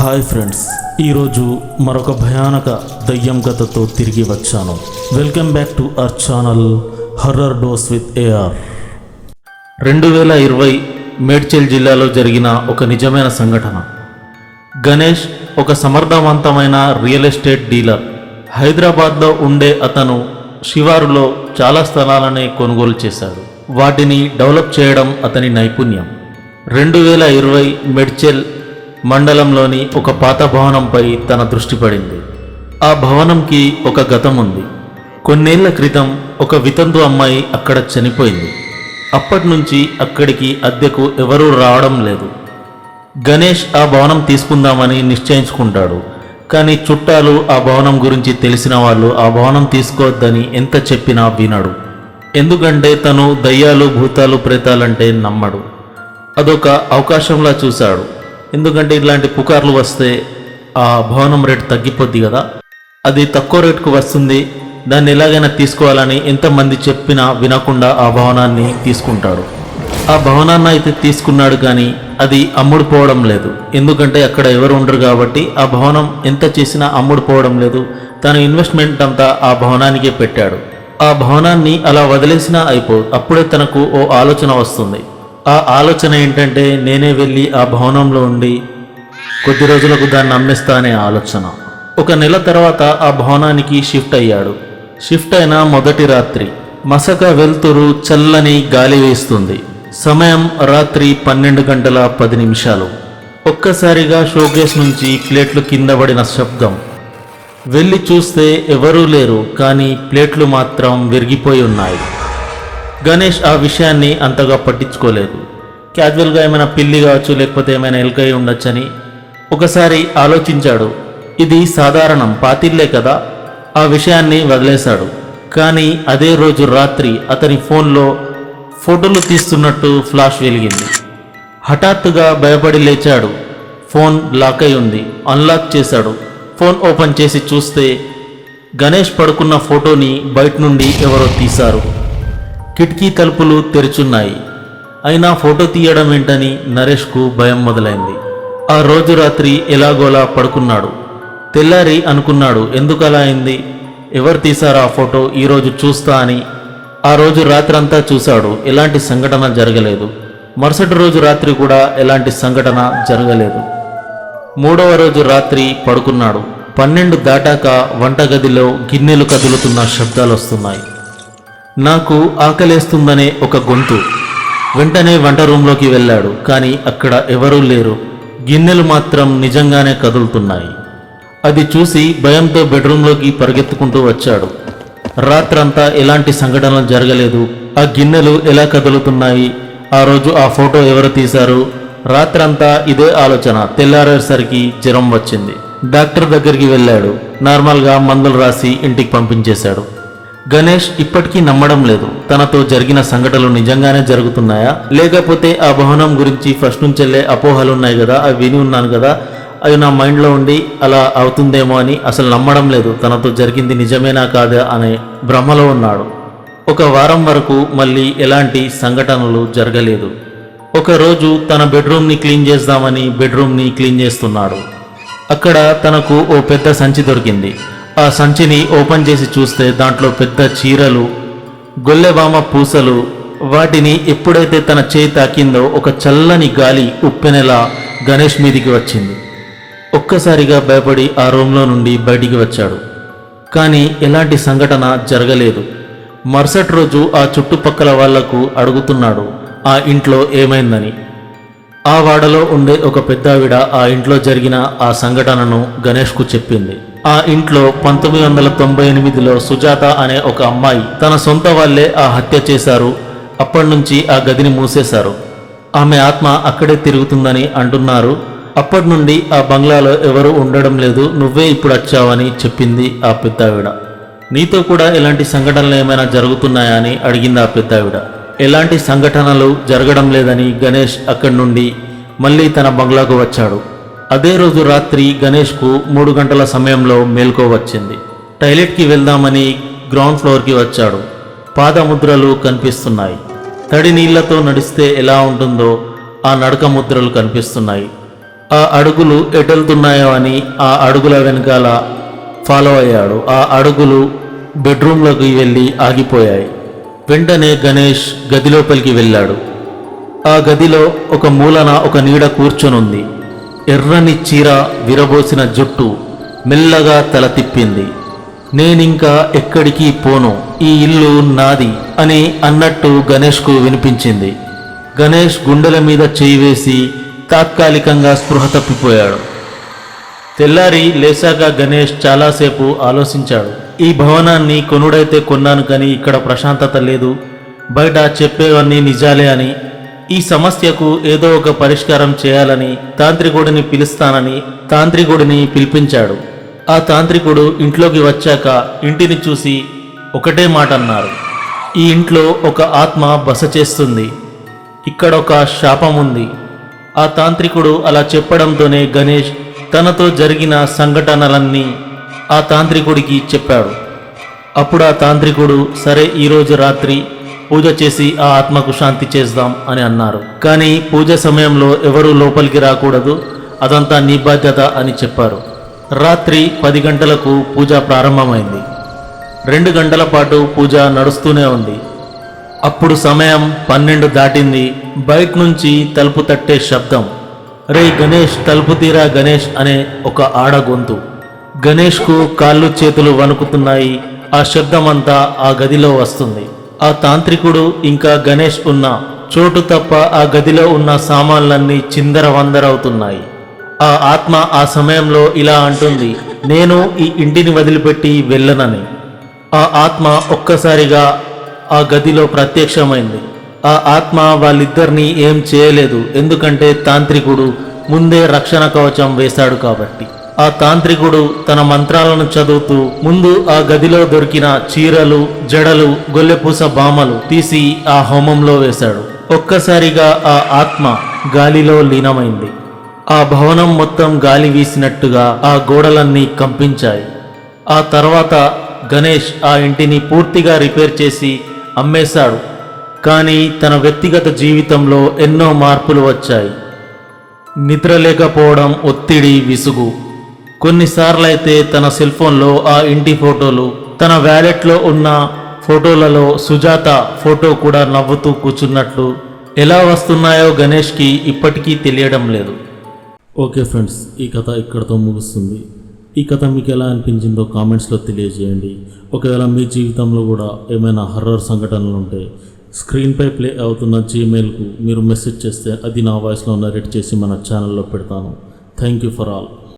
Hi friends ఈరోజు మరొక భయానక దయ్యం కథతో తిరిగి వచ్చాను. Welcome back to our channel horror dose with AR. రెండు వేల ఇరవై మేడ్చల్ జిల్లాలో జరిగిన ఒక నిజమైన సంఘటన. గణేష్ ఒక సమర్థవంతమైన రియల్ ఎస్టేట్ డీలర్. హైదరాబాద్లో ఉండే అతను శివారులో చాలా స్థలాలని కొనుగోలు చేశాడు. వాటిని డెవలప్ చేయడం అతని నైపుణ్యం. రెండు వేల ఇరవై మెడ్చెల్ మండలంలోని ఒక పాత భవనంపై తన దృష్టి పడింది. ఆ భవనంకి ఒక గతం ఉంది కొన్నేళ్ళ క్రితం ఒక వితంతు అమ్మాయి అక్కడ చనిపోయింది. అప్పటి నుంచి అక్కడికి అద్దెకు ఎవరూ రావడం లేదు. గణేష్ ఆ భవనం తీసుకుందామని నిశ్చయించుకుంటాడు. కానీ చుట్టాలు ఆ భవనం గురించి తెలిసిన వాళ్ళు ఆ భవనం తీసుకోవద్దని ఎంత చెప్పినా వినడు. ఎందుకంటే తను దయ్యాలు భూతాలు ప్రేతాలంటే నమ్మడు. అదొక అవకాశంలా చూశాడు. ఎందుకంటే ఇట్లాంటి పుకార్లు వస్తే ఆ భవనం రేటు తగ్గిపోద్ది కదా. అది తక్కువ రేటుకు వస్తుంది. దాన్ని ఎలాగైనా తీసుకోవాలని ఎంతమంది చెప్పినా వినకుండా ఆ భవనాన్ని తీసుకుంటాడు ఆ భవనాన్ని అయితే తీసుకున్నాడు కానీ అది అమ్ముడుపోవడం లేదు. ఎందుకంటే అక్కడ ఎవరు ఉండరు కాబట్టి ఆ భవనం ఎంత చేసినా అమ్ముడుపోవడం లేదు. తన ఇన్వెస్ట్మెంట్ అంతా ఆ భవనానికే పెట్టాడు. ఆ భవనాన్ని అలా వదిలేసినా అయిపో అప్పుడే తనకు ఓ ఆలోచన వస్తుంది. ఆ ఆలోచన ఏంటంటే నేనే వెళ్ళి ఆ భవనంలో ఉండి కొద్ది రోజులకు దాన్ని అమ్మేస్తా అనే ఆలోచన. ఒక నెల తర్వాత ఆ భవనానికి షిఫ్ట్ అయ్యాడు. షిఫ్ట్ అయిన మొదటి రాత్రి మసక వెలుతురు చల్లని గాలి వేస్తుంది. సమయం రాత్రి పన్నెండు గంటల పది నిమిషాలు. ఒక్కసారిగా షోకేస్ నుంచి ప్లేట్లు కింద పడిన శబ్దం. వెళ్ళి చూస్తే ఎవరూ లేరు కానీ ప్లేట్లు మాత్రం విరిగిపోయి ఉన్నాయి. గణేష్ ఆ విషయాన్ని అంతగా పట్టించుకోలేదు. క్యాజువల్గా ఏమైనా పిల్లి కావచ్చు లేకపోతే ఏమైనా ఎలుకై ఉండొచ్చని ఒకసారి ఆలోచించాడు. ఇది సాధారణం పాతిల్లే కదా? ఆ విషయాన్ని వదిలేశాడు. కానీ అదే రోజు రాత్రి అతని ఫోన్లో ఫోటోలు తీస్తున్నట్టు ఫ్లాష్ వెలిగింది. హఠాత్తుగా భయపడి లేచాడు. ఫోన్ లాక్ అయి ఉంది అన్లాక్ చేశాడు. ఫోన్ ఓపెన్ చేసి చూస్తే గణేష్ పడుకున్న ఫోటోని బయట నుండి ఎవరో తీశారు. కిటికీ తలుపులు తెరుచున్నాయి. అయినా ఫోటో తీయడం ఏంటని నరేష్కు భయం మొదలైంది. ఆ రోజు రాత్రి ఎలాగోలా పడుకున్నాడు. తెల్లారి అనుకున్నాడు ఎందుకు అలా అయింది? ఎవరు తీశారు ఆ ఫోటో? ఈరోజు చూస్తా అని. ఆ రోజు రాత్రంతా చూశాడు ఎలాంటి సంఘటన జరగలేదు. మరుసటి రోజు రాత్రి కూడా ఎలాంటి సంఘటన జరగలేదు. మూడవ రోజు రాత్రి పడుకున్నాడు. పన్నెండు దాటాక వంటగదిలో గిన్నెలు కదులుతున్న శబ్దాలు వస్తున్నాయి నాకు ఆకలేస్తుందనే ఒక గొంతు. వెంటనే వంట రూంలోకి వెళ్ళాడు కానీ అక్కడ ఎవరూ లేరు. గిన్నెలు మాత్రం నిజంగానే కదులుతున్నాయి. అది చూసి భయంతో బెడ్రూంలోకి పరిగెత్తుకుంటూ వచ్చాడు. రాత్రంతా ఎలాంటి సంఘటనలు జరగలేదు. ఆ గిన్నెలు ఎలా కదులుతున్నాయి? ఆ రోజు ఆ ఫోటో ఎవరు తీశారు? రాత్రంతా ఇదే ఆలోచన తెల్లారేసరికి జ్వరం వచ్చింది. డాక్టర్ దగ్గరికి వెళ్ళాడు. నార్మల్గా మందులు రాసి ఇంటికి పంపించేశాడు. గణేష్ ఇప్పటికీ నమ్మడం లేదు. తనతో జరిగిన సంఘటనలు నిజంగానే జరుగుతున్నాయా? లేకపోతే ఆ భవనం గురించి ఫస్ట్ నుంచెల్లే అపోహలు ఉన్నాయి కదా? అవి విని ఉన్నాను కదా? అవి నా మైండ్లో ఉండి అలా అవుతుందేమో అని అసలు నమ్మడం లేదు. తనతో జరిగింది నిజమేనా కాదా అనే భ్రమలో ఉన్నాడు. ఒక వారం వరకు మళ్ళీ ఎలాంటి సంఘటనలు జరగలేదు. ఒకరోజు తన బెడ్రూమ్ని క్లీన్ చేద్దామని బెడ్రూమ్ని క్లీన్ చేస్తున్నాడు. అక్కడ తనకు ఓ పెద్ద సంచి దొరికింది. ఆ సంచిని ఓపెన్ చేసి చూస్తే దాంట్లో పెద్ద చీరలు గొల్లెబామ పూసలు వాటిని ఎప్పుడైతే తన చేయి తాకిందో ఒక చల్లని గాలి ఉప్పెనెలా గణేష్ మీదికి వచ్చింది. ఒక్కసారిగా భయపడి ఆ రూమ్లో నుండి బయటికి వచ్చాడు. కానీ ఎలాంటి సంఘటన జరగలేదు. మరుసటి రోజు ఆ చుట్టుపక్కల వాళ్ళకు అడుగుతున్నాడు ఆ ఇంట్లో ఏమైందని? ఆ వాడలో ఉండే ఒక పెద్దావిడ ఆ ఇంట్లో జరిగిన ఆ సంఘటనను గణేష్కు చెప్పింది. ఆ ఇంట్లో పంతొమ్మిది వందల తొంభై ఎనిమిదిలో సుజాత అనే ఒక అమ్మాయి తన సొంత వాళ్ళే ఆ హత్య చేశారు. అప్పటి నుంచి ఆ గదిని మూసేశారు. ఆమె ఆత్మ అక్కడే తిరుగుతుందని అంటున్నారు. అప్పటి నుండి ఆ బంగ్లాలో ఎవరూ ఉండడం లేదు నువ్వే ఇప్పుడు వచ్చావని చెప్పింది ఆ పెద్దావిడ. నీతో కూడా ఎలాంటి సంఘటనలు ఏమైనా జరుగుతున్నాయా అని అడిగింది ఆ పెద్దావిడ. ఎలాంటి సంఘటనలు జరగడం లేదని గణేష్ అక్కడి నుండి మళ్ళీ తన బంగ్లాకు వచ్చాడు. అదే రోజు రాత్రి గణేష్కు మూడు గంటల సమయంలో మేల్కో వచ్చింది. టాయిలెట్కి వెళ్దామని గ్రౌండ్ ఫ్లోర్కి వచ్చాడు. పాదముద్రలు కనిపిస్తున్నాయి. తడి నీళ్ళతో నడిస్తే ఎలా ఉంటుందో ఆ నడక ముద్రలు కనిపిస్తున్నాయి. ఆ అడుగులు ఎటెళ్తున్నాయో అని ఆ అడుగుల వెనకాల ఫాలో అయ్యాడు. ఆ అడుగులు బెడ్రూమ్లోకి వెళ్ళి ఆగిపోయాయి. వెంటనే గణేష్ గదిలోపలికి వెళ్ళాడు. ఆ గదిలో ఒక మూలన ఒక నీడ కూర్చొనుంది. ఎర్రని చీర విరబోసిన జుట్టు మెల్లగా తల తిప్పింది. నేనింకా ఎక్కడికి పోను ఈ ఇల్లు నాది అని అన్నట్టు గణేష్కు వినిపించింది. గణేష్ గుండెల మీద చేయి వేసి తాత్కాలికంగా స్పృహ తప్పిపోయాడు. తెల్లారి లేశాక గణేష్ చాలాసేపు ఆలోచించాడు. ఈ భవనాన్ని కొనుడైతే కొన్నాను కానీ ఇక్కడ ప్రశాంతత లేదు. బయట చెప్పేవన్నీ నిజాలే అని ఈ సమస్యకు ఏదో ఒక పరిష్కారం చేయాలని తాంత్రికుడిని పిలుస్తానని తాంత్రికుడిని పిలిపించాడు. ఆ తాంత్రికుడు ఇంట్లోకి వచ్చాక ఇంటిని చూసి ఒకటే మాట అన్నారు ఈ ఇంట్లో ఒక ఆత్మ బస చేస్తుంది. ఇక్కడ ఒక శాపం ఉంది. ఆ తాంత్రికుడు అలా చెప్పడంతోనే గణేష్ తనతో జరిగిన సంఘటనలన్నీ ఆ తాంత్రికుడికి చెప్పాడు. అప్పుడు ఆ తాంత్రికుడు సరే ఈరోజు రాత్రి పూజ చేసి ఆ ఆత్మకు శాంతి చేద్దాం అని అన్నారు. కానీ పూజ సమయంలో ఎవరూ లోపలికి రాకూడదు. అదంతా నీ బాధ్యత అని చెప్పారు. రాత్రి పది గంటలకు పూజ ప్రారంభమైంది. రెండు గంటల పాటు పూజ నడుస్తూనే ఉంది. అప్పుడు సమయం పన్నెండు దాటింది. బయట నుంచి తలుపు తట్టే శబ్దం. రే గణేష్ తలుపు తీరా గణేష్ అనే ఒక ఆడ గొంతు. గణేష్కు కాళ్ళు చేతులు వణుకుతున్నాయి. ఆ శబ్దం అంతా ఆ గదిలో వస్తుంది. ఆ తాంత్రికుడు ఇంకా గణేష్ ఉన్న చోటు తప్ప ఆ గదిలో ఉన్న సామాన్లన్నీ చిందర వందరవుతున్నాయి ఆ ఆత్మ ఆ సమయంలో ఇలా అంటుంది నేను ఈ ఇంటిని వదిలిపెట్టి వెళ్ళనని. ఆ ఆత్మ ఒక్కసారిగా ఆ గదిలో ప్రత్యక్షమైంది. ఆ ఆత్మ వాళ్ళిద్దరినీ ఏం చేయలేదు ఎందుకంటే తాంత్రికుడు ముందే రక్షణ కవచం వేశాడు కాబట్టి. ఆ తాంత్రికుడు తన మంత్రాలను చదువుతూ ముందు ఆ గదిలో దొరికిన చీరలు జడలు గొల్లెపూస బామలు తీసి ఆ హోమంలో వేశాడు. ఒక్కసారిగా ఆ ఆత్మ గాలిలో లీనమైంది. ఆ భవనం మొత్తం గాలి వీసినట్టుగా ఆ గోడలన్నీ కంపించాయి. ఆ తర్వాత గణేష్ ఆ ఇంటిని పూర్తిగా రిపేర్ చేసి అమ్మేశాడు. కానీ తన వ్యక్తిగత జీవితంలో ఎన్నో మార్పులు వచ్చాయి. నిద్ర లేకపోవడం ఒత్తిడి విసుగు కొన్నిసార్లైతే తన సెల్ ఫోన్లో ఆ ఇంటి ఫోటోలు తన వ్యాలెట్లో ఉన్న ఫోటోలలో సుజాత ఫోటో కూడా నవ్వుతూ కూర్చున్నట్లు ఎలా వస్తున్నాయో గణేష్కి ఇప్పటికీ తెలియడం లేదు. ఓకే ఫ్రెండ్స్ ఈ కథ ఇక్కడతో ముగుస్తుంది. ఈ కథ మీకు ఎలా అనిపించిందో కామెంట్స్లో తెలియజేయండి. ఒకవేళ మీ జీవితంలో కూడా ఏమైనా హర్రర్ సంఘటనలు ఉంటే స్క్రీన్పై ప్లే అవుతున్న జీమెయిల్కు మీరు మెసేజ్ చేస్తే అది నా వాయిస్లో నరేట్ చేసి మన ఛానల్లో పెడతాను. Thank you for all.